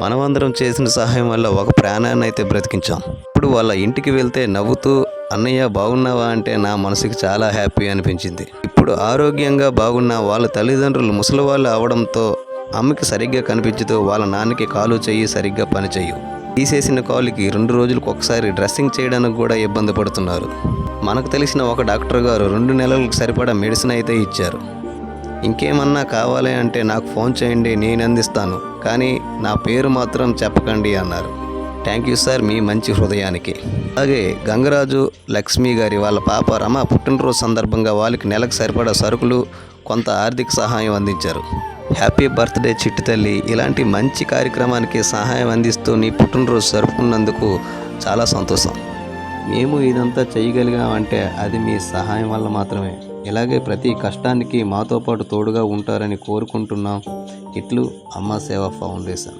మనమందరం చేసిన సహాయం వల్ల ఒక ప్రాణాన్ని అయితే బ్రతికించాం. ఇప్పుడు వాళ్ళ ఇంటికి వెళ్తే నవ్వుతూ అన్నయ్య బాగున్నావా? అంటే నా మనసుకి చాలా హ్యాపీ అనిపించింది. ఇప్పుడు ఆరోగ్యంగా బాగున్న వాళ్ళ తల్లిదండ్రులు ముసలివాళ్ళు అవడంతో అమ్మకి సరిగ్గా కనిపించదు వాళ్ళ నాన్నకి కాలు చెయ్యి సరిగ్గా పనిచేయు తీసేసిన కాలుకి రెండు రోజులకు ఒకసారి డ్రెస్సింగ్ చేయడానికి కూడా ఇబ్బంది పడుతున్నారు. మనకు తెలిసిన ఒక డాక్టర్ గారు రెండు నెలలకు సరిపడా మెడిసిన్ అయితే ఇచ్చారు. ఇంకేమన్నా కావాలి అంటే నాకు ఫోన్ చేయండి నేను అందిస్తాను. కానీ నా పేరు మాత్రం చెప్పకండి అన్నారు. థ్యాంక్ యూ సార్ మీ మంచి హృదయానికి. అలాగే గంగరాజు లక్ష్మి గారి వాళ్ళ పాప రమ పుట్టినరోజు సందర్భంగా వాళ్ళకి నెలకు సరిపడా సరుకులు కొంత ఆర్థిక సహాయం అందించారు. హ్యాపీ బర్త్డే చిట్టు తల్లి. ఇలాంటి మంచి కార్యక్రమానికి సహాయం అందిస్తూ నీ పుట్టినరోజు జరుపుకున్నందుకు చాలా సంతోషం. మేము ఇదంతా చేయగలిగామంటే అది మీ సహాయం వల్ల మాత్రమే. ఇలాగే ప్రతి కష్టానికి మాతో పాటు తోడుగా ఉంటారని కోరుకుంటున్నాం. ఇట్లు అమ్మ సేవ ఫౌండేషన్.